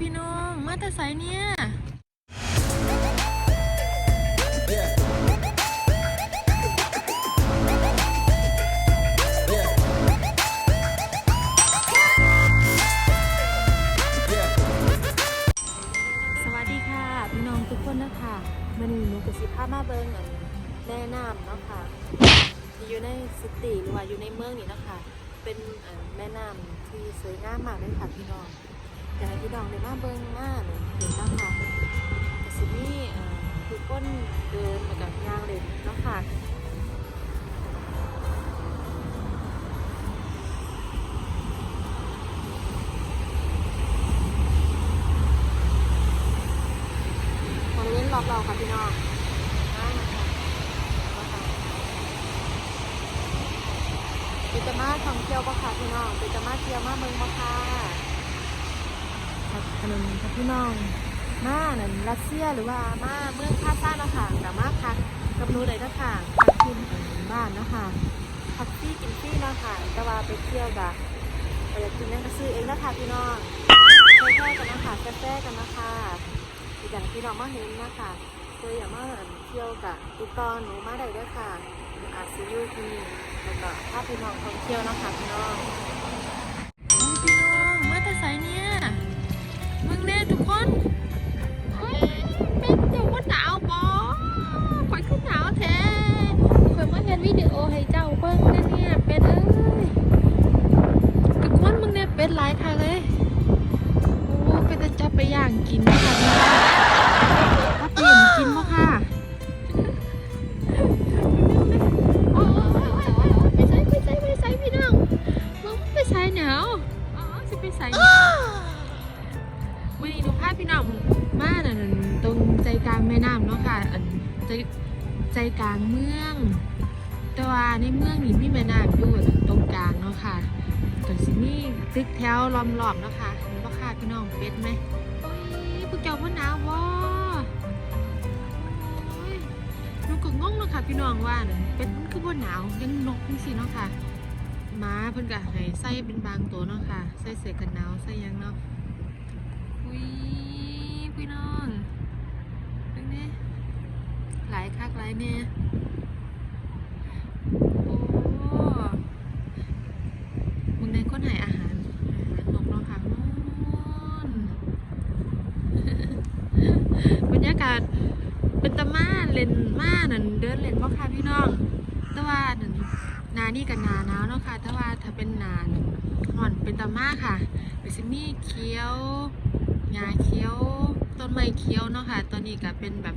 พี่น้อง มาแต่ไสเนี่ยสวัสดีค่ะ พี่น้องทุกคนนะคะมันหนูกับสิพามาเบิงอันแม่น้ำเนาะค่ะที่อยู่ในซิตี้หรือว่าอยู่ในเมืองนี่เนาะคะเป็นอันแม่น้ำที่สวยงามมากเลยค่ะพี่น้อง อยากให้พี่น้องได้มาเบิงมาเนี่ยเห็นเนาะค่ะแต่สินี่คือก้นเดินมากับยางเล่นเนาะค่ะบริเวณรอบเราค่ะพี่น้องอ่าค่ะก็ค่ะเป็นจะมาท่องเที่ยวปะค่ะพี่น้องเป็นจะมาเที่ยวมาเมืองปะค่ะ ถนนค่ะพี่น้อง มานั่นรัสเซียหรือว่ามาเมืองคาซ่าเนาะค่ะแต่มาพักกับนูเลยเนะค่ะพักที่บ้านเนาะค่ะพักฟรี่กินฟรี่เนาะค่ะแต่ว่าไปเที่ยวแบบไปอยากกินนั่นก็ซื้อเองนะคะพี่น้องแช่ๆกันนะคะแซ่ๆกันนะคะอีกอย่างพี่น้องมาเห็นนะคะเคยอย่ามาเที่ยวกับติดต่อหนูมาได้ด้วยค่ะอาซิอยูที่นี่แล้วก็ถ้าพี่น้องท่องเที่ยวนะคะพี่น้องพี่น้องมาแต่ไสเนี่ย แน่ทุกคน ใจใจกลางเมือง แต่ว่าในเมืองนี่มีแม่น้ำอยู่ตรงกลางเนาะค่ะก็สิมีตึกแถวล้อมรอบเนาะค่ะเห็นบ่ค่ะพี่น้องเป็ดไหมโอ้ยพวกเจ้าว่าหนาวบ่นูก็งงเนาะค่ะพี่น้องว่าน่ะเป็ดมันคือบ่หนาวยังนกจังซี่เนาะค่ะหมาเพิ่นก็ให้ใส่เป็นบางตัวเนาะค่ะใส่เสื้อกันหนาวใส่ยังเนาะอุ้ยพี่น้อง หลายคักหลายเนี่ยโอ้มึงในคนไหนอาหารอาหารนกเนาะค่ะนู่นบรรยากาศเป็นตะมาเล่นมานั่นเดินเล่นบ่ค่ะพี่น้องแต่ว่านั่นนานี่กับนาหนาวเนาะค่ะแต่ว่าถ้าเป็นนานห่อนเป็นตะมาค่ะเปซิมี่เขียวหญ้าเขียวต้นไม้เขียวเนาะค่ะตอนนี้ก็เป็นแบบ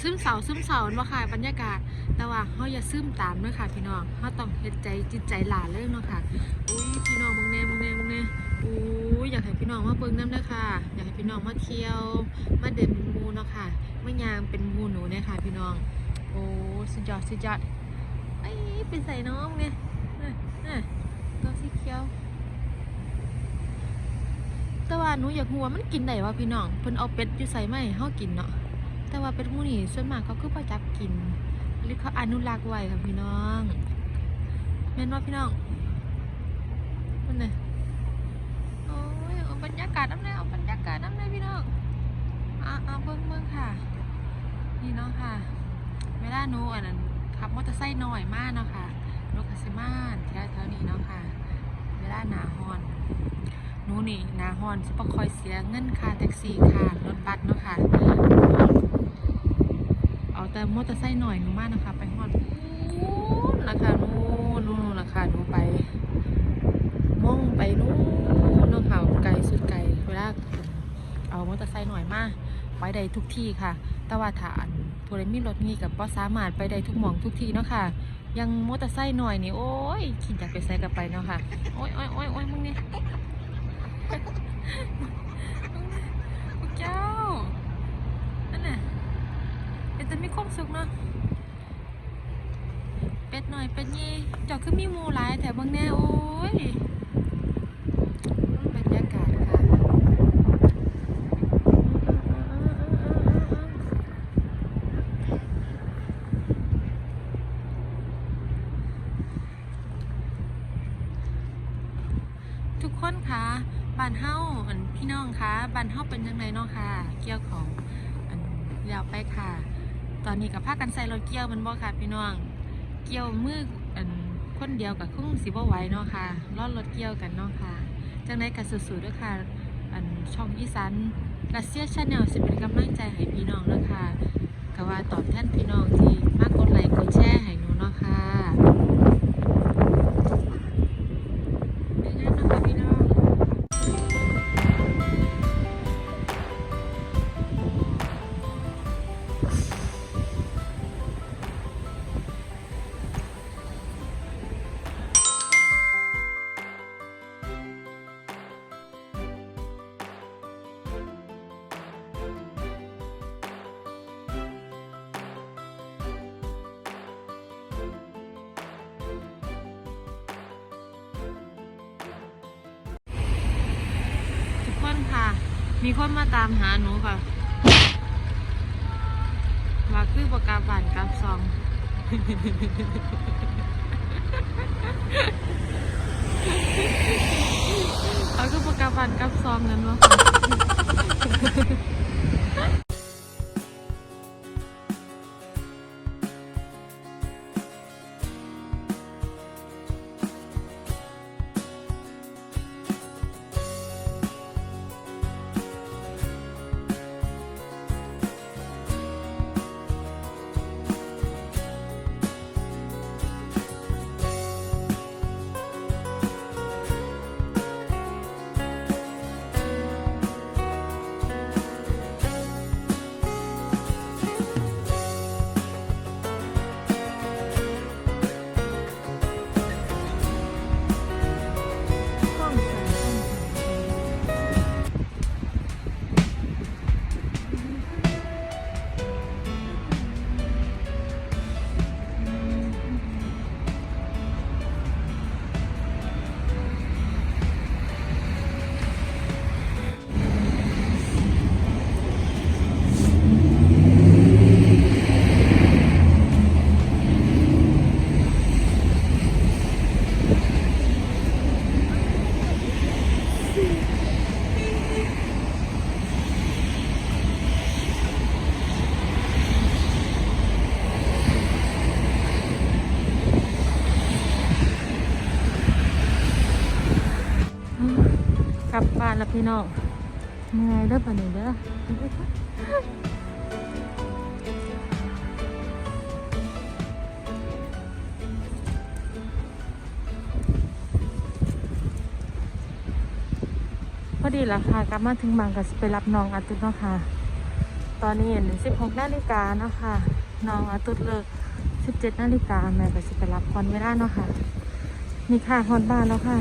ซึมเศร้าซึมเศร้าเนาะค่ะบรรยากาศ แต่ว่าเฮาอย่าซึมตามด้อค่ะ พี่น้องเฮาต้องเฮ็ดใจจิตใจหลาเลยเนาะค่ะอุ้ยพี่น้องมึงแน่มึงแน่มึงแน่อุ้ยอยากให้พี่น้องมาเบิ่งน้ำเด้อค่ะ อยากให้พี่น้องมาเที่ยว มาเดินเป็นมูเนาะค่ะมายางเป็นมูหนูเนี่ยค่ะ พี่น้อง โอ้สุดยอดสุดยอดไอ้เป็นใส่น้องเนี่ยตัวสีเขียวแต่ว่าหนูอยากรู้ว่ามันกินได้ว่าพี่น้องเพิ่นเอาเป็ดอยู่ใส่ไหมเฮากินเนาะ แต่ว่าเป็ดหมูนี่ส่วนมากเขาคือบ่จับกิน หรือเขาอนุรักษ์ไว้ค่ะพี่น้องแม่นว่าพี่น้องมันน่ะโอ้ยเอาบรรยากาศน้ำแน่เอาบรรยากาศน้ำแน่พี่น้องอะอะเบิ่งเบิ่งค่ะ นี่เนาะค่ะเวลาหนูอันนั้นขับมอเตอร์ไซค์น้อยมากเนาะค่ะรถกสิมาแถวแถวนี้เนาะค่ะ เวลาหนาฮอนหนูนี่หนาฮอนสิบ่คอยเสียเงินค่าแท็กซี่ค่ารถบัสเนาะค่ะ แต่มอเตอร์ไซค์หน่อยหนูมากนะคะ ไปฮอดนู้นะคะนู้นนู้นนะคะหนูไปมองไปนู้นเนาะค่ะไกลสุดไกลเวลาเอามอเตอร์ไซค์หน่อยมากไปได้ทุกที่ค่ะ แต่ว่าถ้าอันผู้ใดมีรถมีกับบ่สามารถไปได้ทุกหม่องทุกที่เนาะค่ะ ยังมอเตอร์ไซค์หน่อยนี่โอ้ยคิดอยากไปใส่กับไปเนาะค่ะ โอ้ยโอ้ยโอ้ยโอ้ยมึงเนี่ย พวกเจ้า นั่นน่ะเป็นจะมีความ สุขเนาะเป็ดหน่อยเป็ดยี่เจ้าคือมีหมูหลายแต่บางแน่โอ้ยบรรยากาศค่ะทุกคนคะบ้านเฮาอันพี่น้องคะบันเฮาเป็นยังไงเนาะค่ะ เกี่ยวของอันเลี้ยวไปค่ะ ตอนนี้กับพากันใส่รถเกี่ยวมันบ่ค่ะพี่น้อง เกี่ยวมืออันคนเดียวกับคุ้งสีบ่ไหวเนาะค่ะรอดรถเกี่ยวกันเนาะค่ะ จังไดก็สู้ๆด้วยค่ะ อันช่องอีสานรัสเซียชาแนลสิเป็นกำลังใจให้พี่น้องนะค่ะก็ว่าตอบแทนพี่น้องที่มากกดไลค์กดแชร์ มีคนมาตามหาหนูค่ะว่าคือประกาศบ้านกับซองเอาคือประกาศบ้านกับซองนั้นวะ ลับบ้านแล้วพี่น้องเมื่อยเด้อปะนี่เด้อพอดีละค่ะกลับมาถึงบางก็ไปรับน้องอาตุตเนาะค่ะ ตอนนี้เห็น16นาฬิกาเนาะค่ะน้องอาตุตเลิก17นาฬิกาแม่ก็สิไปรับคอนเวลาเนาะค่ะ นี่ค่ะฮอนบ้านแล้วค่ะ